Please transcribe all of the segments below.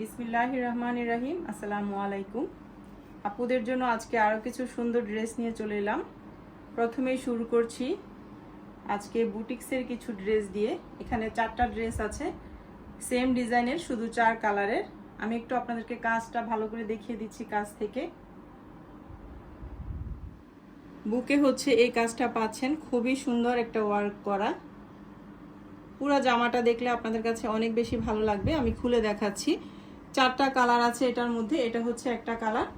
বিসমিল্লাহ রহমান রাহিম, আসসালামু আলাইকুম। আপুদের জন্য আজকে আরও কিছু সুন্দর ড্রেস নিয়ে চলে এলাম। প্রথমেই শুরু করছি আজকে বুটিক্সের কিছু ড্রেস দিয়ে। এখানে চারটা ড্রেস আছে, সেম ডিজাইনের, শুধু চার কালারের। আমি একটু আপনাদেরকে কাজটা ভালো করে দেখিয়ে দিচ্ছি কাজ থেকে। বুকে হচ্ছে এই কাজটা পাচ্ছেন, খুবই সুন্দর একটা ওয়ার্ক করা। পুরো জামাটা দেখলে আপনাদের কাছে অনেক বেশি ভালো লাগবে, আমি খুলে দেখাচ্ছি। চারটা কালার আছে এটার মধ্যে, এটা হচ্ছে একটা কালার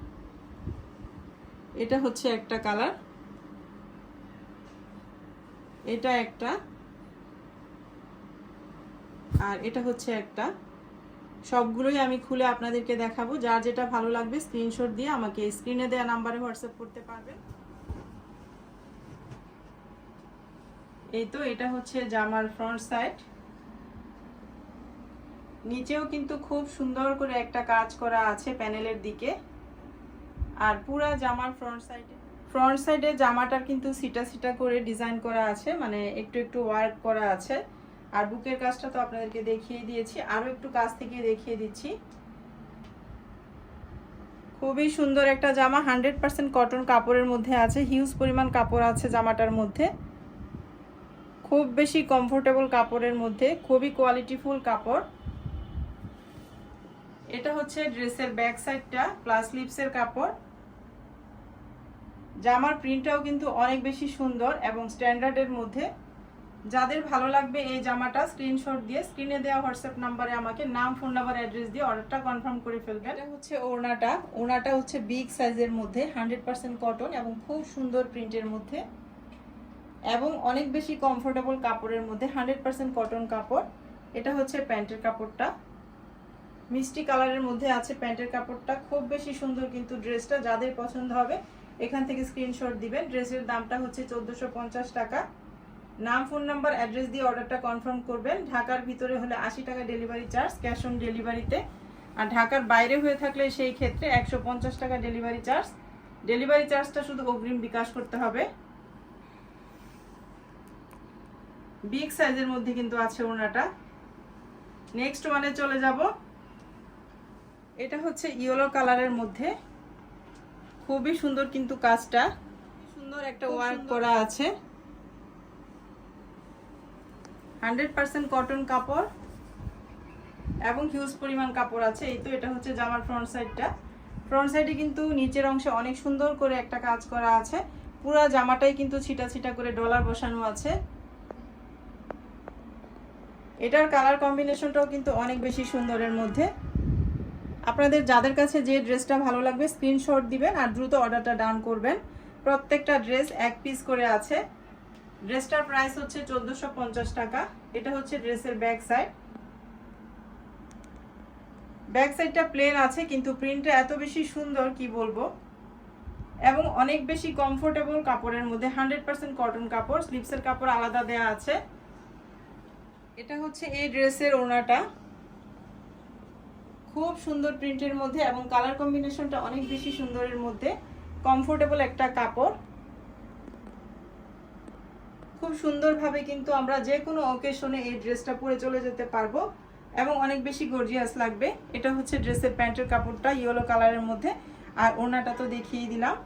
এটা হচ্ছে একটা কালার এটা একটা, আর এটা হচ্ছে একটা। সবগুলোই আমি খুলে আপনাদেরকে দেখাবো। যার যেটা ভালো লাগবে স্ক্রিনশট দিয়ে আমাকে স্ক্রিনে দেওয়া নাম্বারে হোয়াটসঅ্যাপ করতে পারবেন। এই তো, এটা হচ্ছে জামার ফ্রন্ট সাইড নিচেও কিন্তু খুব সুন্দর করে একটা কাজ করা আছে প্যানেলের দিকে। আর পুরা জামার ফ্রন্ট সাইডে ফ্রন্ট সাইডে জামাটার কিন্তু সিটা সিটা করে ডিজাইন করা আছে মানে একটু একটু ওয়ার্ক করা আছে। আর বুকের কাজটা তো আপনাদেরকে দেখিয়ে দিয়েছি, আরও একটু কাজ থেকে দেখিয়ে দিচ্ছি। খুবই সুন্দর একটা জামা হান্ড্রেড পার্সেন্ট কটন কাপড়ের মধ্যে আছে হিউজ পরিমাণ কাপড় আছে জামাটার মধ্যে। খুব বেশি কমফোর্টেবল কাপড়ের মধ্যে, খুবই কোয়ালিটিফুল কাপড়। এটা হচ্ছে ড্রেসের ব্যাক সাইডটা প্লাস লিপসের কাপড়। জামার প্রিন্টটাও কিন্তু অনেক বেশি সুন্দর এবং স্ট্যান্ডার্ডের মধ্যে। যাদের ভালো লাগবে এই জামাটা স্ক্রিনশট দিয়ে স্ক্রিনে দেওয়া হোয়াটসঅ্যাপ নাম্বারে আমাকে নাম ফোন নাম্বার অ্যাড্রেস দিয়ে অর্ডারটা কনফার্ম করে ফেলবেন। এটা হচ্ছে ওড়নাটা। ওড়নাটা হচ্ছে বিগ সাইজের মধ্যে হান্ড্রেড পার্সেন্ট কটন এবং খুব সুন্দর প্রিন্টের মধ্যে। এবং অনেক বেশি কমফোর্টেবল কাপড়ের মধ্যে হান্ড্রেড পার্সেন্ট কটন কাপড়। এটা হচ্ছে প্যান্টের কাপড়টা। মিষ্টি কালারের মধ্যে আছে প্যান্টের কাপড়টা। খুব বেশি সুন্দর কিন্তু ড্রেসটা যাদের পছন্দ হবে, এখান থেকে স্ক্রিনশট দিবেন। ড্রেসের দামটা হচ্ছে চোদ্দোশো টাকা। নাম ফোন নাম্বার অ্যাড্রেস দিয়ে অর্ডারটা কনফার্ম করবেন। ঢাকার ভিতরে হলে আশি টাকা ডেলিভারি চার্জ ক্যাশ অন ডেলিভারিতে আর ঢাকার বাইরে হয়ে থাকলে সেই ক্ষেত্রে একশো পঞ্চাশ টাকা ডেলিভারি চার্জ ডেলিভারি চার্জটা শুধু অগ্রিম বিকাশ করতে হবে। বিগ সাইজের মধ্যে কিন্তু আছে ওনাটা। নেক্সট ওয়ানে চলে যাব। এটা হচ্ছে ইয়েলো কালারের মধ্যে। খুবই সুন্দর কিন্তু কাজটা। সুন্দর একটা ওয়ার্ক করা আছে। হান্ড্রেড পার্সেন্ট কটন কাপড় এবং হিউজ পরিমাণ কাপড় আছে। এই তো এটা হচ্ছে জামার ফ্রন্ট সাইডটা ফ্রন্ট সাইডে কিন্তু নিচের অংশে অনেক সুন্দর করে একটা কাজ করা আছে। পুরো জামাটাই কিন্তু ছিটা ছিটা করে ডলার বসানো আছে। এটার কালার কম্বিনেশনটাও কিন্তু অনেক বেশি সুন্দরের মধ্যে। আপনাদের যাদের কাছে যে ড্রেসটা ভালো লাগবে স্ক্রিনশট দিবেন আর দ্রুত অর্ডারটা ডাউন করবেন। প্রত্যেকটা ড্রেস এক পিস করে আছে। ড্রেসটার প্রাইস হচ্ছে চোদ্দোশো টাকা। এটা হচ্ছে ড্রেসের ব্যাক সাইড ব্যাক সাইডটা প্লেন আছে, কিন্তু প্রিন্টটা এত বেশি সুন্দর, কি বলব? এবং অনেক বেশি কমফোর্টেবল কাপড়ের মধ্যে। হান্ড্রেড পার্সেন্ট কটন কাপড় স্লিপসের কাপড় আলাদা দেয়া আছে। এটা হচ্ছে এই ড্রেসের ওনাটা। খুব সুন্দর প্রিন্টের মধ্যে এবং কালার কম্বিনেশনটা অনেক বেশি সুন্দরের মধ্যে কমফোর্টেবল একটা কাপড়। খুব সুন্দরভাবে কিন্তু আমরা যে কোনো অকেশনে এই ড্রেসটা পরে চলে যেতে পারব এবং অনেক বেশি গর্জিয়াস লাগবে। এটা হচ্ছে ড্রেসের প্যান্টের কাপড়টা ইয়েলো কালারের মধ্যে। আর ওনাটা তো দেখিয়ে দিলাম।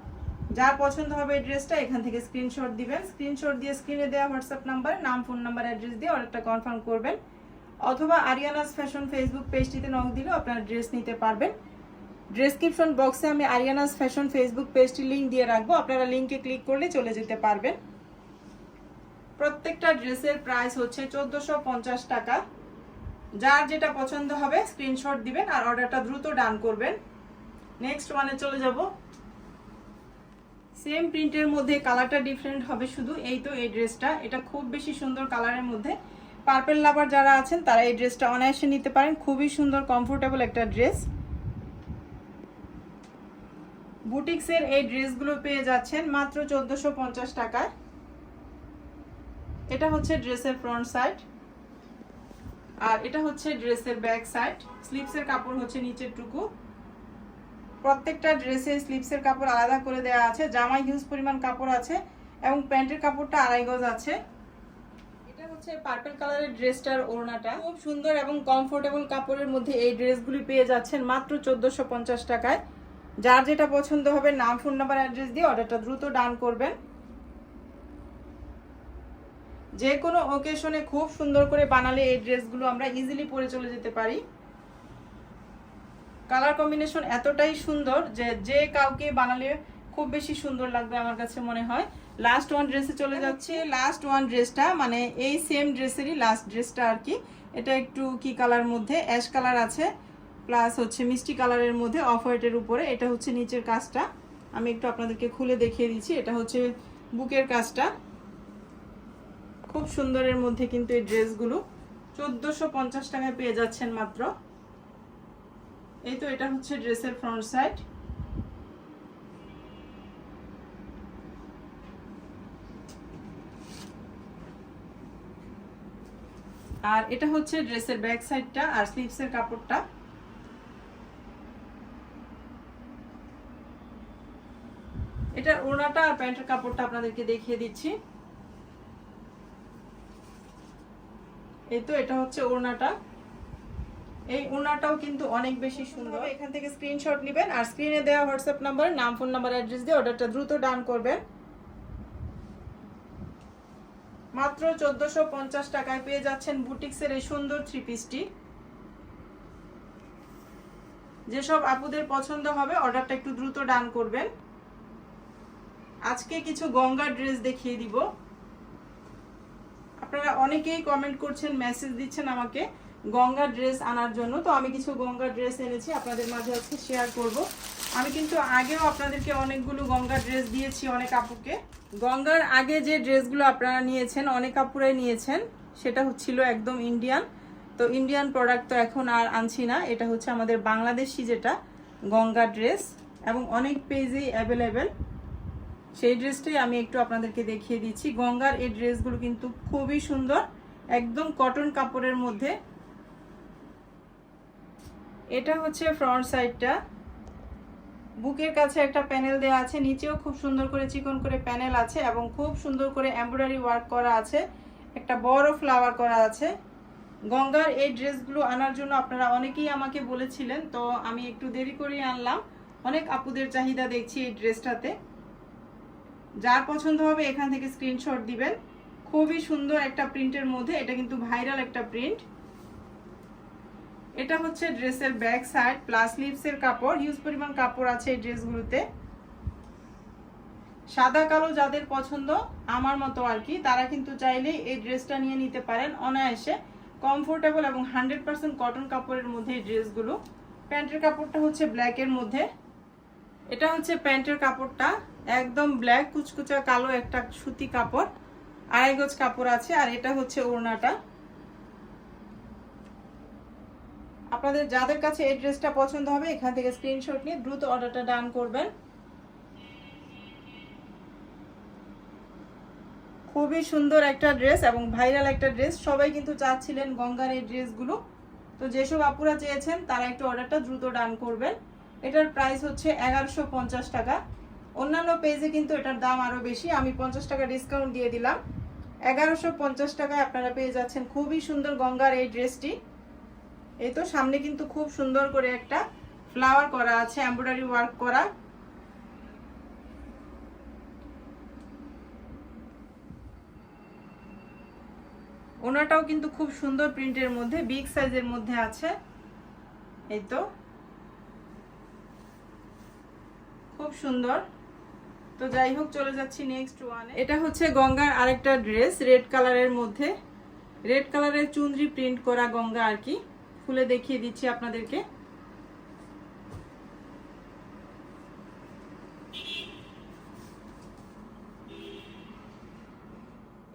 যার পছন্দ হবে এই ড্রেসটা এখান থেকে স্ক্রিনশট দিবেন। স্ক্রিনশট দিয়ে স্ক্রিনে দেওয়া হোয়াটসঅ্যাপ নাম্বার নাম ফোন নাম্বার অ্যাড্রেস দিয়ে অর্ডারটা কনফার্ম করবেন। অথবা আরিয়ানাস ফ্যাশন ফেসবুক পেজটিতে নক দিলেও আপনারা ড্রেস নিতে পারবেন। ডেসক্রিপশন বক্সে আমি আরিয়ানাস ফ্যাশন ফেসবুক পেজটি লিঙ্ক দিয়ে রাখব। আপনারা লিঙ্কে ক্লিক করলে চলে যেতে পারবেন। প্রত্যেকটা ড্রেসের প্রাইস হচ্ছে চোদ্দোশো টাকা। যার যেটা পছন্দ হবে স্ক্রিনশট দিবেন আর অর্ডারটা দ্রুত ডান করবেন। নেক্সট ওয়ানে চলে যাব। সেম প্রিন্টের মধ্যে কালারটা ডিফারেন্ট হবে শুধু। এই তো এই ড্রেসটা এটা খুব বেশি সুন্দর কালারের মধ্যে। পার্পেল লাভার যারা আছেন, তারা এই ড্রেসটা অনায়াসে নিতে পারেন। খুবই সুন্দর কমফোর্টেবল একটা ড্রেস বুটিক্সের এই ড্রেসগুলো পেয়ে যাচ্ছেন মাত্র চোদ্দোশো পঞ্চাশ টাকায়। এটা হচ্ছে ড্রেসের ফ্রন্ট সাইড আর এটা হচ্ছে ড্রেসের ব্যাক সাইড স্লিপসের কাপড় হচ্ছে নিচের টুকু। প্রত্যেকটা ড্রেসে স্লিপসের কাপড় আলাদা করে দেওয়া আছে। জামায় হিউজ পরিমাণ কাপড় আছে এবং প্যান্টের কাপড়টা আড়াই গজ আছে। হচ্ছে পার্পল কালারের ড্রেসটার ওড়নাটা। খুব সুন্দর এবং কমফোর্টেবল কাপড়ের মধ্যে এই ড্রেসগুলি পেয়ে যাচ্ছেন মাত্র চোদ্দোশো পঞ্চাশ টাকায়। যার যেটা পছন্দ হবে নাম ফোন নাম্বার অ্যাড্রেস দিয়ে অর্ডারটা দ্রুত ডান করবেন। যে কোনো ওকেশনে খুব সুন্দর করে বানালে এই ড্রেসগুলো আমরা ইজিলি পরে চলে যেতে পারি। কালার কম্বিনেশন এতটাই সুন্দর যে যে কাউকে বানালে খুব বেশি সুন্দর লাগবে আমার কাছে মনে হয়। লাস্ট ওয়ান ড্রেসে চলে যাচ্ছে। লাস্ট ওয়ান ড্রেসটা মানে এই সেম ড্রেসেরই লাস্ট ড্রেসটা আর কি। এটা একটু কি কালার মধ্যে? অ্যাশ কালার আছে। প্লাস হচ্ছে মিষ্টি কালারের মধ্যে অফ হোয়াইটের উপরে। এটা হচ্ছে নিচের কাজটা। আমি একটু আপনাদেরকে খুলে দেখিয়ে দিচ্ছি। এটা হচ্ছে বুকের কাজটা। খুব সুন্দরের মধ্যে কিন্তু এই ড্রেসগুলো চোদ্দোশো পঞ্চাশ টাকায় পেয়ে যাচ্ছেন মাত্র। এই তো এটা হচ্ছে ড্রেসের ফ্রন্ট সাইড আর এটা হচ্ছে ড্রেসের ব্যাক সাইডটা আর স্লিভসের কাপড়টা। এটা ওড়নাটা আর প্যান্টের কাপড়টা আপনাদেরকে দেখিয়ে দিচ্ছি। এই তো এটা হচ্ছে ওড়নাটা। এই ওড়নাটাও কিন্তু অনেক বেশি সুন্দর। এখান থেকে স্ক্রিনশট নেবেন আর স্ক্রিনে দেওয়া হোয়াটসঅ্যাপ নাম্বার নাম, ফোন নাম্বার, অ্যাড্রেস দিয়ে অর্ডারটা দ্রুত ডান করবেন। মাত্র চোদ্দশো পঞ্চাশ টাকায় পেয়ে যাচ্ছেন বুটিক্সের এই সুন্দর থ্রি পিসটি যেসব আপুদের পছন্দ হবে, অর্ডারটা একটু দ্রুত ডান করবেন। আজকে কিছু গঙ্গা ড্রেস দেখিয়ে দিব। আপনারা অনেকেই কমেন্ট করছেন মেসেজ দিচ্ছেন আমাকে। গঙ্গা ড্রেস আনার জন্য। তো আমি কিছু গঙ্গা ড্রেস এনেছি, আপনাদের মাঝে আজকে শেয়ার করব। আমি কিন্তু আগেও আপনাদেরকে অনেকগুলো গঙ্গা ড্রেস দিয়েছি অনেক আপুকে। গঙ্গার আগে যে ড্রেসগুলো আপনারা নিয়েছেন, অনেক আপুরাই নিয়েছেন, সেটা হচ্ছিল একদম ইন্ডিয়ান তো ইন্ডিয়ান প্রোডাক্ট তো এখন আর আনছি না, এটা হচ্ছে আমাদের বাংলাদেশি যেটা, গঙ্গা ড্রেস। এবং অনেক পেজেই অ্যাভেলেবেল সেই ড্রেসটাই আমি একটু আপনাদেরকে দেখিয়ে দিচ্ছি। গঙ্গার এই ড্রেসগুলো কিন্তু খুবই সুন্দর, একদম কটন কাপড়ের মধ্যে। এটা হচ্ছে ফ্রন্ট সাইডটা বুকের কাছে একটা প্যানেল দেওয়া আছে, নিচেও খুব সুন্দর করে চিকন করে প্যানেল আছে এবং খুব সুন্দর করে এমব্রয়ডারি ওয়ার্ক করা আছে। একটা বড় ফ্লাওয়ার করা আছে। গঙ্গার এই ড্রেসগুলো আনার জন্য আপনারা অনেকেই আমাকে বলেছিলেন, তো আমি একটু দেরি করে আনলাম। অনেক আপুদের চাহিদা দেখছি এই ড্রেসটাতে যার পছন্দ হবে এখান থেকে স্ক্রিনশট দিবেন। খুবই সুন্দর একটা প্রিন্টের মধ্যে, এটা কিন্তু ভাইরাল একটা প্রিন্ট এটা হচ্ছে ড্রেসের ব্যাক সাইড প্লাস লিভসের কাপড়। হিউজ পরিমাণ কাপড় আছে এই ড্রেসগুলোতে। সাদা, কালো যাদের পছন্দ, আমার মতো আর কি, তারা কিন্তু চাইলেই এই ড্রেসটা নিয়ে নিতে পারেন অনায়াসে। কমফোর্টেবল এবং হান্ড্রেড পার্সেন্ট কটন কাপড়ের মধ্যে এই ড্রেসগুলো। প্যান্টের কাপড়টা হচ্ছে ব্ল্যাকের মধ্যে। এটা হচ্ছে প্যান্টের কাপড়টা। একদম ব্ল্যাক কুচকুচা, কালো একটা সুতি কাপড়। আড়াই গজ কাপড় আছে আর এটা হচ্ছে ওড়নাটা। আপনাদের যাদের কাছে এই ড্রেসটা পছন্দ হবে, এখান থেকে স্ক্রিনশট নিয়ে দ্রুত অর্ডারটা ডান করবেন। খুবই সুন্দর একটা ড্রেস এবং ভাইরাল একটা ড্রেস। সবাই কিন্তু চাচ্ছিলেন গঙ্গার এই ড্রেসগুলো। তো যেসব আপুরা চেয়েছেন, তারা একটু অর্ডারটা দ্রুত ডান করবেন। এটার প্রাইস হচ্ছে এগারোশো টাকা। অন্যান্য পেজে কিন্তু এটার দাম আরও বেশি। আমি পঞ্চাশ টাকা ডিসকাউন্ট দিয়ে দিলাম। এগারোশো টাকায় আপনারা পেয়ে যাচ্ছেন খুবই সুন্দর গঙ্গার এই ড্রেসটি। এই তো সামনে কিন্তু খুব সুন্দর করে একটা ফ্লাওয়ার করা আছে এমব্রয়ডারি ওয়ার্ক করা। ওনাটাও কিন্তু খুব সুন্দর প্রিন্টের মধ্যে বিগ সাইজের মধ্যে আছে। এই তো। খুব সুন্দর। তো যাই হোক, চলে যাচ্ছি নেক্সট ওয়ানে এটা হচ্ছে গঙ্গার আরেকটা ড্রেস রেড কালারের মধ্যে। রেড কালারের চুনরি প্রিন্ট করা গঙ্গা আর কি। খুলে দেখিয়ে দিচ্ছি আপনাদেরকে।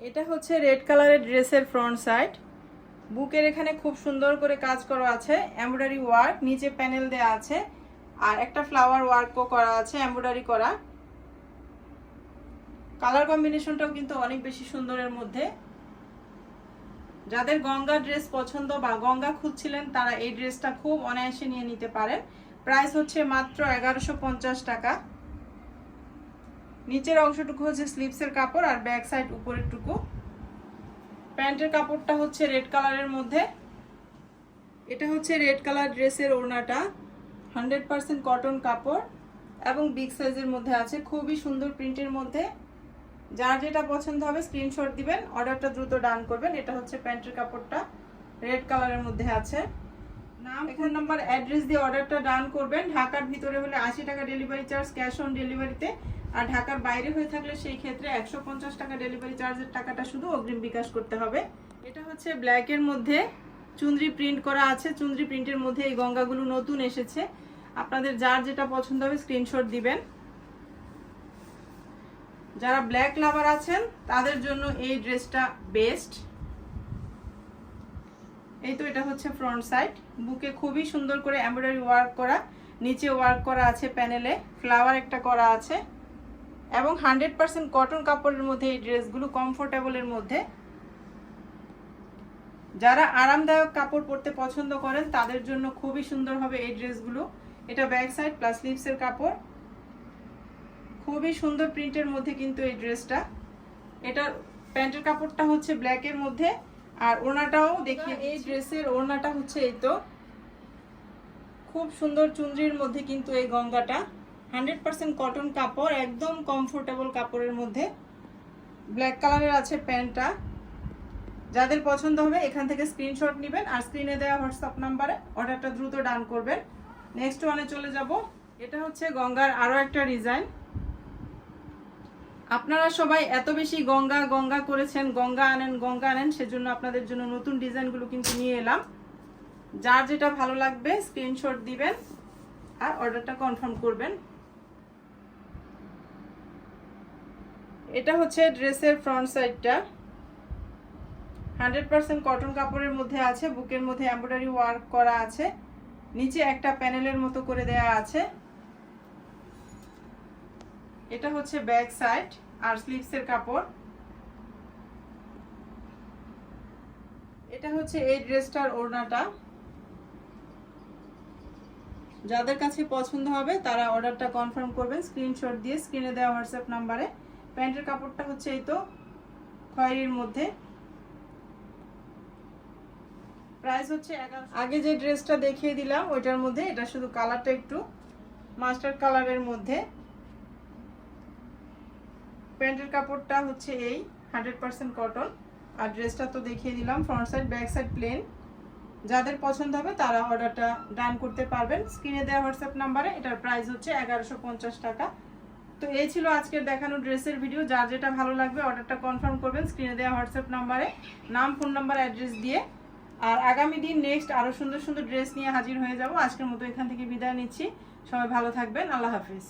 এটা হচ্ছে রেড কালারের ড্রেসের ফ্রন্ট সাইড। বুকের এখানে খুব সুন্দর করে কাজ করা আছে। এমব্রয়ডারি ওয়ার্ক নিচে প্যানেল দেওয়া আছে। আর একটা ফ্লাওয়ার ওয়ার্কও করা আছে, এমব্রয়ডারি করা। কালার কম্বিনেশনটাও কিন্তু অনেক বেশি সুন্দরের মধ্যে। যাদের গঙ্গা ড্রেস পছন্দ বা গঙ্গা খুঁজছিলেন, তারা এই ড্রেসটা খুব অনায়াসে নিয়ে নিতে পারেন। প্রাইস হচ্ছে মাত্র এগারোশো টাকা। নিচের অংশটুকু হচ্ছে স্লিপসের কাপড় আর ব্যাক সাইড উপরের টুকু প্যান্টের কাপড়টা হচ্ছে রেড কালারের মধ্যে। এটা হচ্ছে রেড কালার ড্রেসের ওড়নাটা। হান্ড্রেড পার্সেন্ট কটন কাপড় এবং বিগ সাইজের মধ্যে আছে। খুবই সুন্দর প্রিন্টের মধ্যে। যার যেটা পছন্দ হবে স্ক্রিনশট দিবেন অর্ডারটা দ্রুত ডান করবেন। এটা হচ্ছে প্যান্টের কাপড়টা রেড কালারের মধ্যে আছে। নাম ফোন নাম্বার অ্যাড্রেস দিয়ে অর্ডারটা ডান করবেন। ঢাকার ভিতরে হলে আশি টাকা ডেলিভারি চার্জ ক্যাশ অন ডেলিভারিতে আর ঢাকার বাইরে হয়ে থাকলে সেই ক্ষেত্রে একশো পঞ্চাশ টাকা ডেলিভারি চার্জের টাকাটা শুধু অগ্রিম বিকাশ করতে হবে। এটা হচ্ছে ব্ল্যাকের মধ্যে চুন্দ্রি প্রিন্ট করা আছে। চুন্দ্রি প্রিন্টের মধ্যে এই গঙ্গাগুলো নতুন এসেছে। আপনাদের যার যেটা পছন্দ হবে স্ক্রিনশট দিবেন। যারা ব্ল্যাক লাভার আছেন, তাদের জন্য এই ড্রেসটা বেস্ট এই তো এটা হচ্ছে ফ্রন্ট সাইড বুকে খুবই সুন্দর করে এমব্রয়ডারি ওয়ার্ক করা, নিচে ওয়ার্ক করা আছে প্যানেলে ফ্লাওয়ার একটা করা আছে। এবং হান্ড্রেড পার্সেন্ট কটন কাপড়ের মধ্যে এই ড্রেসগুলো কমফোর্টেবলের মধ্যে। যারা আরামদায়ক কাপড় পরতে পছন্দ করেন, তাদের জন্য খুবই সুন্দর হবে এই ড্রেসগুলো। এটা ব্যাক সাইড প্লাস লিপসের কাপড়। খুবই সুন্দর প্রিন্টের মধ্যে কিন্তু এই ড্রেসটা। এটা প্যান্টের কাপড়টা হচ্ছে ব্ল্যাকের মধ্যে, আর ওড়নাটাও দেখি এই ড্রেসের ওড়নাটা হচ্ছে এই তো। খুব সুন্দর চুনরির মধ্যে কিন্তু এই গঙ্গাটা। হান্ড্রেড পার্সেন্ট কটন কাপড়, একদম কমফোর্টেবল কাপড়ের মধ্যে। ব্ল্যাক কালারের আছে প্যান্টটা। যাদের পছন্দ হবে, এখান থেকে স্ক্রিনশট নেবেন আর স্ক্রিনে দেওয়া হোয়াটসঅ্যাপ নাম্বারে অর্ডারটা দ্রুত ডান করবেন। নেক্সট ওয়ানে চলে যাব। এটা হচ্ছে গঙ্গার আরও একটা ডিজাইন আপনারা সবাই এত বেশি গঙ্গা গঙ্গা করেছেন, গঙ্গা আনেন গঙ্গা আনেন, সেজন্য আপনাদের জন্য নতুন ডিজাইনগুলো কিন্তু নিয়ে এলাম। যার যেটা ভালো লাগবে স্ক্রিনশট দিবেন আর অর্ডারটা কনফার্ম করবেন। এটা হচ্ছে ড্রেসের ফ্রন্ট সাইডটা হান্ড্রেড পার্সেন্ট কটন কাপড়ের মধ্যে আছে, বুকের মধ্যে এমব্রয়ডারি ওয়ার্ক করা আছে। নিচে একটা প্যানেলের মতো করে দেয়া আছে। এটা হচ্ছে ব্যাক সাইড আর স্লিভসের কাপড়। এটা হচ্ছে এই ড্রেসটার ওড়নাটা। যাদের কাছে পছন্দ হবে, তারা অর্ডারটা কনফার্ম করবেন, স্ক্রিনশট দিয়ে স্ক্রিনে দেওয়া হোয়াটসঅ্যাপ নাম্বারে। প্যান্টের কাপড়টা হচ্ছে এই তো, খয়েরির মধ্যে। প্রাইস হচ্ছে আগে যে ড্রেসটা দেখিয়ে দিলাম, ওইটার মধ্যে, এটা শুধু কালারটা একটু মাস্টার কালারের মধ্যে। প্যান্টের কাপড়টা হচ্ছে এই হান্ড্রেড পার্সেন্ট কটন আর ড্রেসটা তো দেখিয়ে দিলাম front side back side plain যাদের পছন্দ হবে তারা অর্ডারটা ডান করতে পারবেন। স্ক্রিনে দেওয়া হোয়াটসঅ্যাপ নাম্বারে এটার প্রাইস হচ্ছে এগারোশো টাকা। তো এই ছিল আজকের দেখানো ড্রেসের ভিডিও যার যেটা ভালো লাগবে অর্ডারটা কনফার্ম করবেন স্ক্রিনে দেওয়া হোয়াটসঅ্যাপ নাম্বারে নাম ফোন নাম্বার অ্যাড্রেস দিয়ে। আর আগামী দিন নেক্সট আরও সুন্দর সুন্দর ড্রেস নিয়ে হাজির হয়ে যাব। আজকের মতো এখান থেকে বিদায় নিচ্ছি। সবাই ভালো থাকবেন। আল্লাহ হাফিজ।